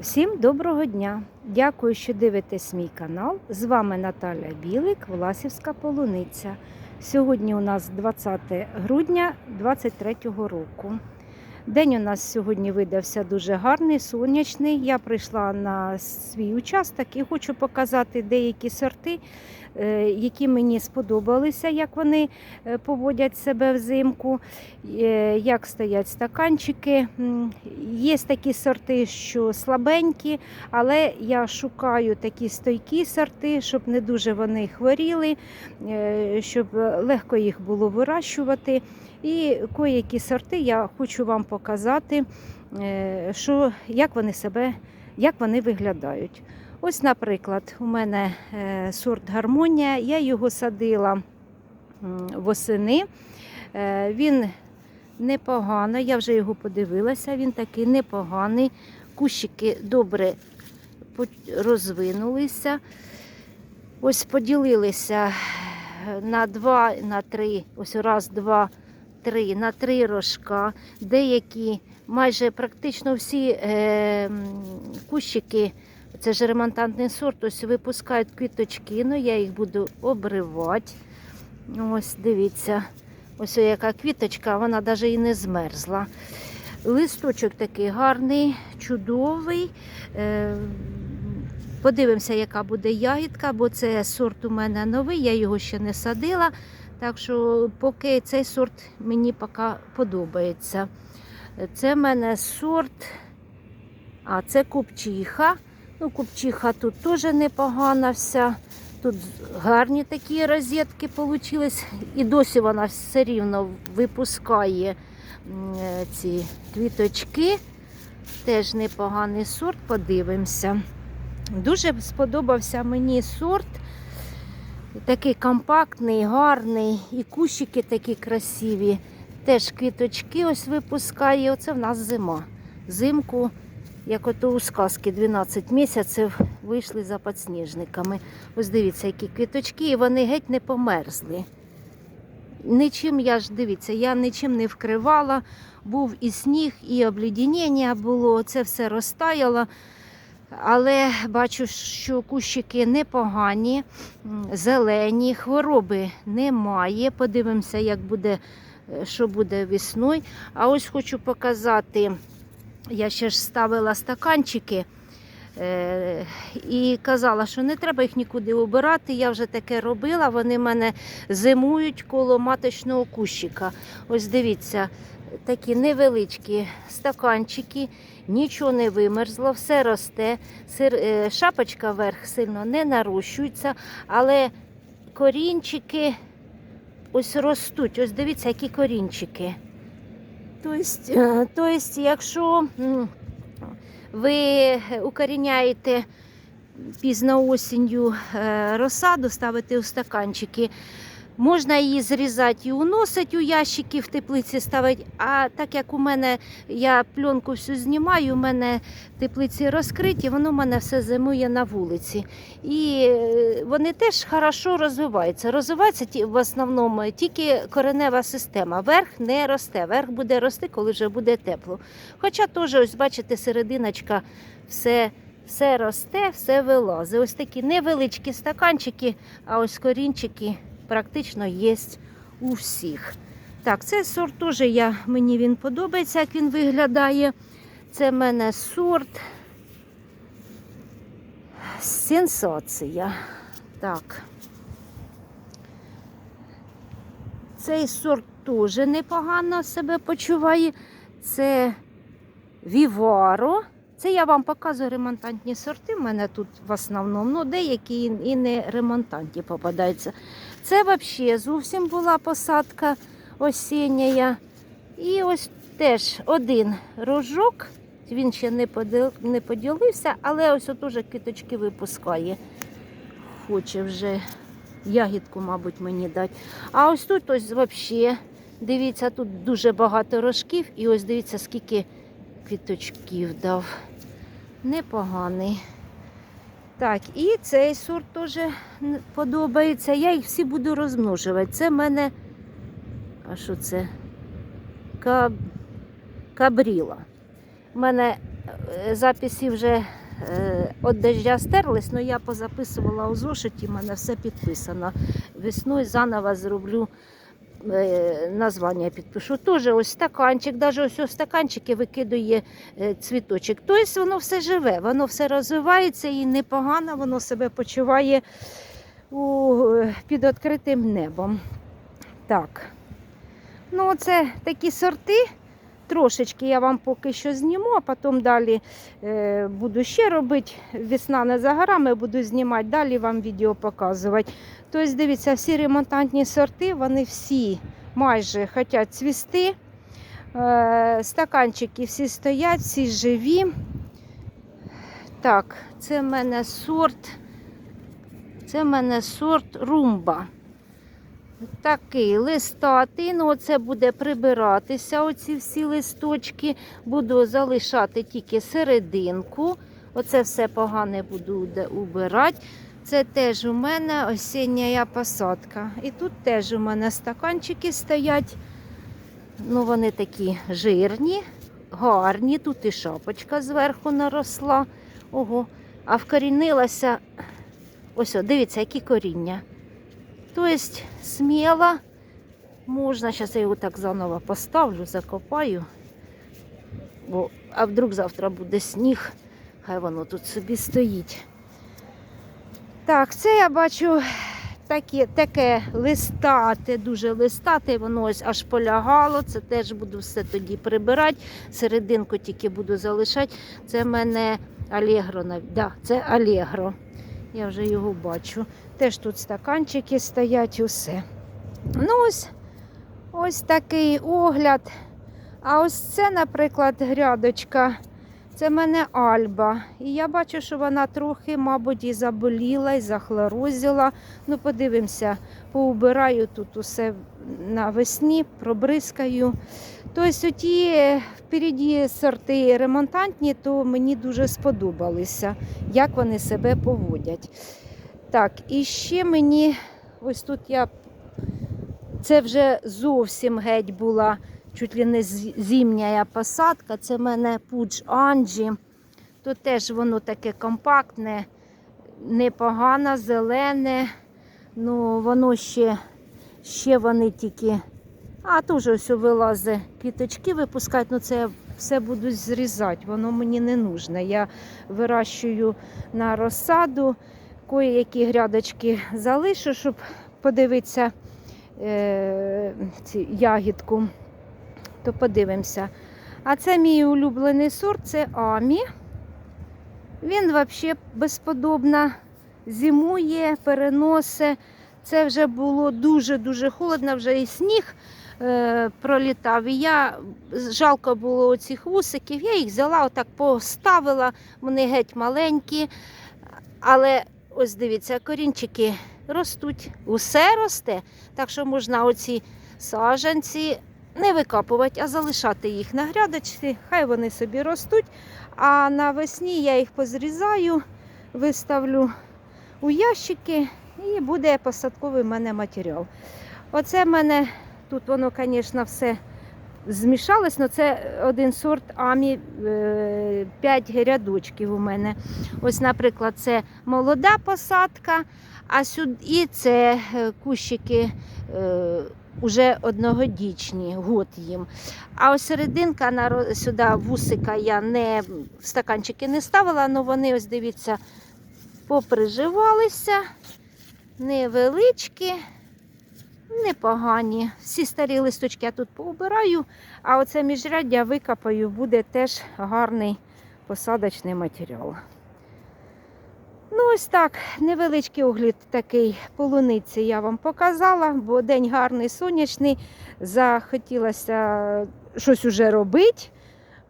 Всім доброго дня! Дякую, що дивитесь мій канал. З вами Наталя Білик, Власівська полуниця. Сьогодні у нас 20 грудня 2023 року. День у нас сьогодні видався дуже гарний, сонячний. Я прийшла на свій участок і хочу показати деякі сорти, е, які мені сподобалися, як вони е, поводять себе взимку, е, як стоять стаканчики. Є такі сорти, що слабенькі, але я шукаю такі стойкі сорти, щоб не дуже вони хворіли, щоб легко їх було вирощувати. І коякі сорти я хочу вам показати, е, що, як вони себе, як вони виглядають. Ось, наприклад, у мене е, сорт гармонія, я його садила восени. Е, Він непогано, я вже його подивилася, він такий непоганий. Кущики добре розвинулися. Ось поділилися на два, на три, ось раз, два, три, на три рожка. Деякі, майже практично всі е, кущики, це ж ремонтантний сорт, ось випускають квіточки, ну я їх буду обривати. Ось дивіться, ось яка квіточка, вона навіть і не змерзла. Листочок такий гарний, чудовий. Е, Подивимося, яка буде ягідка, бо це сорт у мене новий, я його ще не садила. Так що поки цей сорт мені поки подобається. Це в мене сорт, а це купчиха. Ну, купчиха тут теж непогана вся. Тут гарні такі розетки вийшли. І досі вона все рівно випускає ці квіточки. Теж непоганий сорт, подивимося. Дуже сподобався мені сорт. Такий компактний, гарний, і кущики такі красиві. Теж квіточки ось випускає. Оце в нас зима. Зимку, як ото у сказки, 12 місяців вийшли за підсніжниками. Ось дивіться, які квіточки, і вони геть не померзли. Нічим я ж дивіться, я нічим не вкривала. Був і сніг, і обледеніння було, це все розтаяло. Але бачу, що кущики непогані, зелені, хвороби немає. Подивимося, як буде, е, що буде весною. А ось хочу показати, я ще ж ставила стаканчики. е, І казала, що не треба їх нікуди обирати. Я вже таке робила. Вони в мене зимують коло маточного кущика. Ось дивіться, такі невеличкі стаканчики, нічого не вимерзло, все росте. Сир, е, шапочка вверх сильно не нарощується, але корінчики ось ростуть. Ось дивіться, які корінчики. Тобто, е, тобто якщо ви укоріняєте пізно осінню е, розсаду, ставите у стаканчики, Можна її зрізати і уносити у ящики в теплиці ставити. А так як у мене я пленку всю знімаю, у мене теплиці розкриті, воно у мене все зимує на вулиці. І е, вони теж хорошо розвиваються. Розвивається в основному тільки коренева система. Верх не росте. Верх буде рости, коли вже буде тепло. Хоча теж, ось бачите, серединочка все. Все росте, все вилазить. Ось такі невеличкі стаканчики, а ось корінчики практично є у всіх. Так, цей сорт теж я, мені він подобається, як він виглядає. Це в мене сорт сенсація. Так. Цей сорт теж непогано себе почуває. Це Віваро. Це я вам показую ремонтантні сорти. У мене тут в основному, ну деякі і- не ремонтантні попадаються. Це взагалі зовсім була посадка осіння. І ось теж один рожок. Він ще не не поділився, але ось от уже квіточки випускає. Хоче вже ягідку, мабуть, мені дати. А ось тут ось взагалі, дивіться, тут дуже багато рожків. І ось дивіться, скільки квіточків дав. Непоганий. Так, і цей сорт теж подобається. Я їх всі буду розмножувати. Це в мене. А що це? Каб... Кабріла. У мене е, записи вже е, від дождя стерлись, але я позаписувала у зошиті, в мене все підписано. Весною заново зроблю е, названня підпишу. Теж ось стаканчик, навіть ось у стаканчики викидує е, цвіточок. Тобто воно все живе, воно все розвивається і непогано воно себе почуває у, е, під відкритим небом. Так. Ну, це такі сорти. Трошечки я вам поки що зніму, а потім далі е, буду ще робити. Весна не за горами, буду знімати, далі вам відео показувати. Тобто, дивіться, всі ремонтантні сорти, вони всі майже хочуть цвісти. Е, стаканчики всі стоять, всі живі. Так, це в мене сорт. Це в мене сорт румба. Такий листатий, ну оце буде прибиратися, оці всі листочки. Буду залишати тільки серединку. Оце все погане буду убирати. Це теж у мене осіння посадка. І тут теж у мене стаканчики стоять. Ну, вони такі жирні, гарні. Тут і шапочка зверху наросла. Ого, а вкорінилася. Ось, дивіться, які коріння. Тобто сміло можна, зараз я його так заново поставлю, закопаю. Бо, а вдруг завтра буде сніг, хай воно тут собі стоїть. Так, це я бачу таке, таке листате, дуже листате, воно ось аж полягало. Це теж буду все тоді прибирати. Серединку тільки буду залишати. Це в мене Алегро. Да, це Алегро. Я вже його бачу. Теж тут стаканчики стоять, усе. Ну, ось, ось такий огляд. А ось це, наприклад, грядочка. Це в мене альба. І я бачу, що вона трохи, мабуть, і заболіла, і захлорозила. Ну, подивимося, поубираю тут усе навесні, пробризкаю. Тобто, ті впереді сорти ремонтантні, то мені дуже сподобалися, як вони себе поводять. Так, і ще мені ось тут я. Це вже зовсім геть була чуть ли не з- зимня посадка. Це в мене пудж Анджі. Тут теж воно таке компактне, непогане, зелене. Ну, воно ще, ще вони тільки. А теж ось вилазить квіточки випускають, ну це я все буду зрізати, воно мені не нужно. Я вирощую на розсаду, кої-які грядочки залишу, щоб подивитися е, ці, ягідку, то подивимося. А це мій улюблений сорт, це Амі. Він взагалі безподобно зимує, переносить. Це вже було дуже-дуже холодно, вже і сніг пролітав. І я жалко було оцих вусиків. Я їх взяла, отак поставила, вони геть маленькі. Але ось дивіться, корінчики ростуть, усе росте. Так що можна оці саджанці не викапувати, а залишати їх на грядочці. Хай вони собі ростуть. А навесні я їх позрізаю, виставлю у ящики і буде посадковий в мене матеріал. Оце в мене тут воно, звісно, все змішалось, але це один сорт амі 5 рядочків у мене. Ось, наприклад, це молода посадка, а сюди це е, кущики е, уже одногодічні, год їм. А ось серединка сюди вусика я не в стаканчики не ставила, але вони, ось дивіться, поприживалися, невеличкі, непогані. Всі старі листочки я тут поубираю, а оце міжряддя викопаю, буде теж гарний посадочний матеріал. Ну, ось так, невеличкий огляд такий полуниці я вам показала, бо день гарний, сонячний. Захотілося щось уже робити.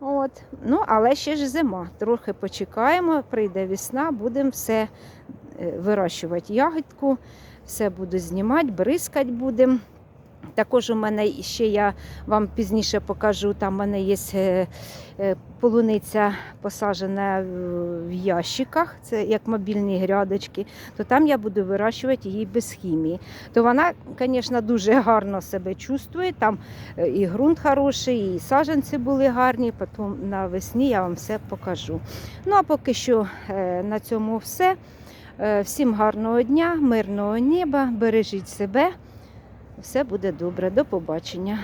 От. Ну, але ще ж зима. Трохи почекаємо, прийде весна, будемо все вирощувати ягідку, все буду знімати, бризкати будемо. Також у мене ще я вам пізніше покажу, там в мене є е, е, полуниця посаджена в- ящиках, це як мобільні грядочки, то там я буду вирощувати її без хімії. То вона, звісно, дуже гарно себе чувствує. Там е, і ґрунт хороший, і саджанці були гарні. Потім навесні я вам все покажу. Ну а поки що е, на цьому все. Е, Всім гарного дня, мирного неба, бережіть себе. Все буде добре. До побачення.